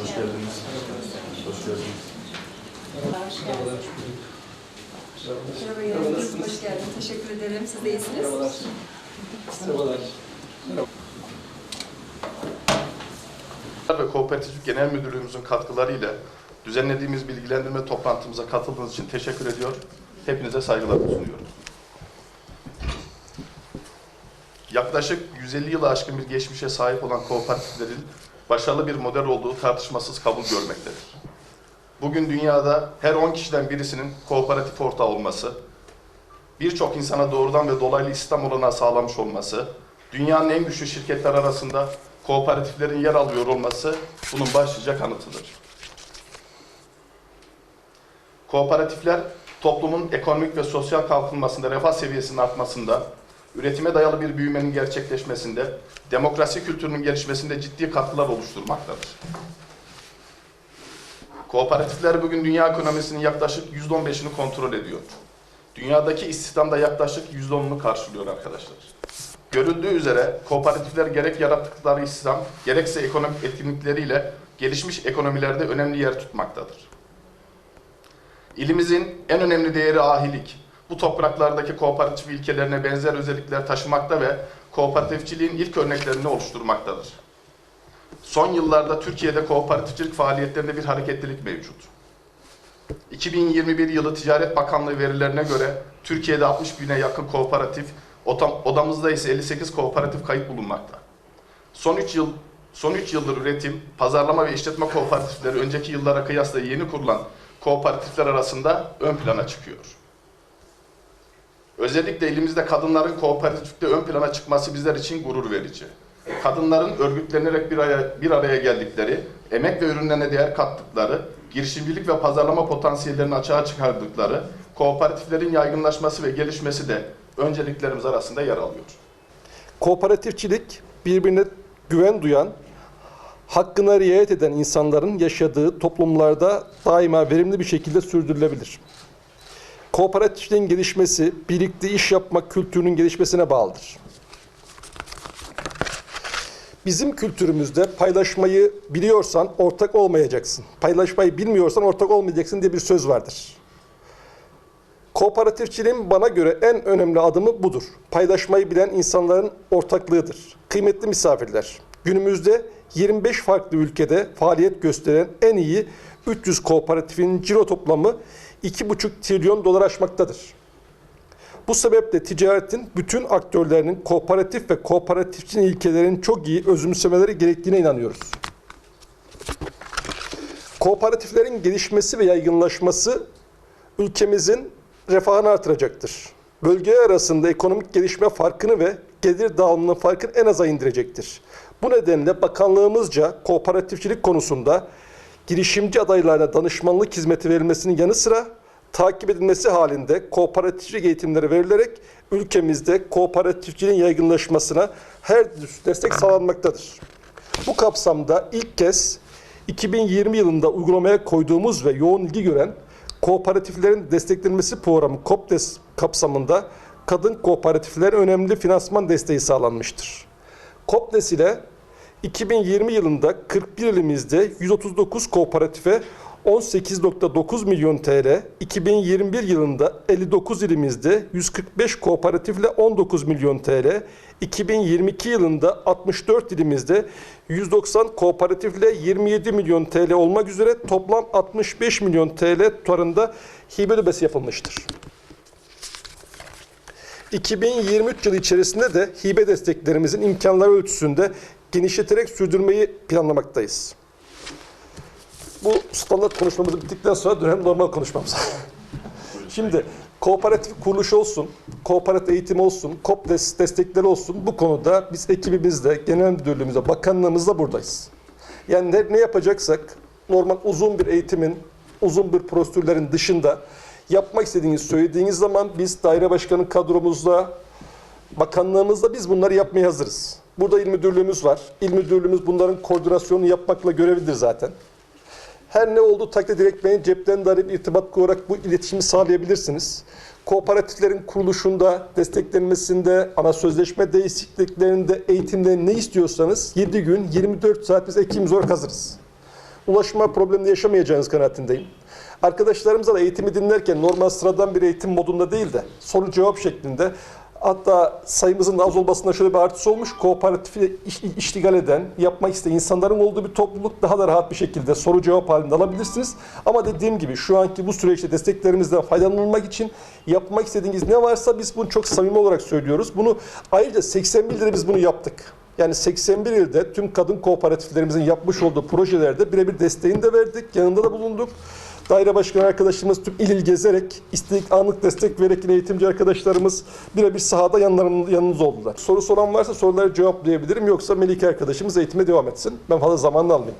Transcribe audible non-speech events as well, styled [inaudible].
Hoş geldiniz. Hoş geldiniz. Hoş geldiniz. Merhaba hoş geldin. Teşekkür ederim. Siz de iyisiniz. ve Kooperatif Genel Müdürlüğümüzün katkılarıyla düzenlediğimiz bilgilendirme toplantımıza katıldığınız için teşekkür ediyor. Hepinize saygılarımı sunuyorum. Yaklaşık 150 yılı aşkın bir geçmişe sahip olan kooperatiflerin başarılı bir model olduğu tartışmasız kabul görmektedir. Bugün dünyada her 10 kişiden birisinin kooperatif ortağı olması, birçok insana doğrudan ve dolaylı istihdam olanağı sağlamış olması, dünyanın en güçlü şirketler arasında kooperatiflerin yer alıyor olması bunun başlıca kanıtıdır. Kooperatifler toplumun ekonomik ve sosyal kalkınmasında, refah seviyesinin artmasında, üretime dayalı bir büyümenin gerçekleşmesinde, demokrasi kültürünün gelişmesinde ciddi katkılar oluşturmaktadır. Kooperatifler bugün dünya ekonomisinin yaklaşık %15'ini kontrol ediyor. Dünyadaki istihdamda yaklaşık %10'unu karşılıyor arkadaşlar. Görüldüğü üzere kooperatifler gerek yarattıkları istihdam, gerekse ekonomik etkinlikleriyle gelişmiş ekonomilerde önemli yer tutmaktadır. İlimizin en önemli değeri ahilik. Bu topraklardaki kooperatif ilkelerine benzer özellikler taşımakta ve kooperatifçiliğin ilk örneklerini oluşturmaktadır. Son yıllarda Türkiye'de kooperatifçilik faaliyetlerinde bir hareketlilik mevcut. 2021 yılı Ticaret Bakanlığı verilerine göre Türkiye'de 60 bine yakın kooperatif, odamızda ise 58 kooperatif kayıt bulunmakta. Son 3 yıl son 3 yıldır üretim, pazarlama ve işletme kooperatifleri önceki yıllara kıyasla yeni kurulan kooperatifler arasında ön plana çıkıyor. Özellikle elimizde kadınların kooperatifte ön plana çıkması bizler için gurur verici. Kadınların örgütlenerek bir araya, bir araya geldikleri, emek ve ürünlerine değer kattıkları, girişimcilik ve pazarlama potansiyellerini açığa çıkardıkları, kooperatiflerin yaygınlaşması ve gelişmesi de önceliklerimiz arasında yer alıyor. Kooperatifçilik birbirine güven duyan, hakkına riayet eden insanların yaşadığı toplumlarda daima verimli bir şekilde sürdürülebilir. Kooperatifçiliğin gelişmesi, birlikte iş yapmak kültürünün gelişmesine bağlıdır. Bizim kültürümüzde paylaşmayı biliyorsan ortak olmayacaksın. Paylaşmayı bilmiyorsan ortak olmayacaksın diye bir söz vardır. Kooperatifçiliğin bana göre en önemli adımı budur. Paylaşmayı bilen insanların ortaklığıdır. Kıymetli misafirler, günümüzde 25 farklı ülkede faaliyet gösteren en iyi 300 kooperatifin ciro toplamı 2,5 trilyon dolar aşmaktadır. Bu sebeple ticaretin bütün aktörlerinin kooperatif ve kooperatifçi ilkelerin çok iyi özümsemeleri gerektiğine inanıyoruz. Kooperatiflerin gelişmesi ve yaygınlaşması ülkemizin refahını artıracaktır. Bölge arasında ekonomik gelişme farkını ve gelir dağılımının farkını en aza indirecektir. Bu nedenle bakanlığımızca kooperatifçilik konusunda girişimci adaylarına danışmanlık hizmeti verilmesinin yanı sıra takip edilmesi halinde kooperatifçilik eğitimleri verilerek ülkemizde kooperatifçiliğin yaygınlaşmasına her destek sağlanmaktadır. Bu kapsamda ilk kez 2020 yılında uygulamaya koyduğumuz ve yoğun ilgi gören kooperatiflerin desteklenmesi programı KOPDES kapsamında kadın kooperatiflere önemli finansman desteği sağlanmıştır. KOPDES ile 2020 yılında 41 ilimizde 139 kooperatife 18.9 milyon TL, 2021 yılında 59 ilimizde 145 kooperatifle 19 milyon TL, 2022 yılında 64 ilimizde 190 kooperatifle 27 milyon TL olmak üzere toplam 65 milyon TL tutarında hibe ödemesi yapılmıştır. 2023 yılı içerisinde de hibe desteklerimizin imkanları ölçüsünde genişleterek sürdürmeyi planlamaktayız. Bu standart konuşmamız bittikten sonra dönem normal konuşmamıza. [laughs] Şimdi kooperatif kuruluş olsun, kooperatif eğitim olsun, KOPDES destekleri olsun bu konuda biz ekibimizde, genel müdürlüğümüzde, bakanlığımızda buradayız. Yani ne, ne yapacaksak normal uzun bir eğitimin, uzun bir prosedürlerin dışında yapmak istediğiniz söylediğiniz zaman biz daire başkanı kadromuzla, bakanlığımızla biz bunları yapmaya hazırız. Burada il müdürlüğümüz var. İl müdürlüğümüz bunların koordinasyonunu yapmakla görevlidir zaten. Her ne olduğu takdirde direkt beni cepten de arayıp irtibat kurarak bu iletişimi sağlayabilirsiniz. Kooperatiflerin kuruluşunda, desteklenmesinde, ana sözleşme değişikliklerinde, eğitimde ne istiyorsanız 7 gün, 24 saat biz ekibimiz olarak hazırız. ulaşma problemini yaşamayacağınız kanaatindeyim. Arkadaşlarımıza da eğitimi dinlerken normal sıradan bir eğitim modunda değil de soru cevap şeklinde hatta sayımızın az olmasında şöyle bir artısı olmuş. Kooperatifi iş- iştigal eden, yapmak isteyen insanların olduğu bir topluluk daha da rahat bir şekilde soru cevap halinde alabilirsiniz. Ama dediğim gibi şu anki bu süreçte desteklerimizden faydalanılmak için yapmak istediğiniz ne varsa biz bunu çok samimi olarak söylüyoruz. Bunu ayrıca 81 lira biz bunu yaptık. Yani 81 ilde tüm kadın kooperatiflerimizin yapmış olduğu projelerde birebir desteğini de verdik, yanında da bulunduk. Daire başkanı arkadaşımız tüm il il gezerek, istedik anlık destek vererek yine eğitimci arkadaşlarımız birebir sahada yanlarında, yanınız oldular. Soru soran varsa soruları cevaplayabilirim. Yoksa Melike arkadaşımız eğitime devam etsin. Ben fazla zamanını almayayım.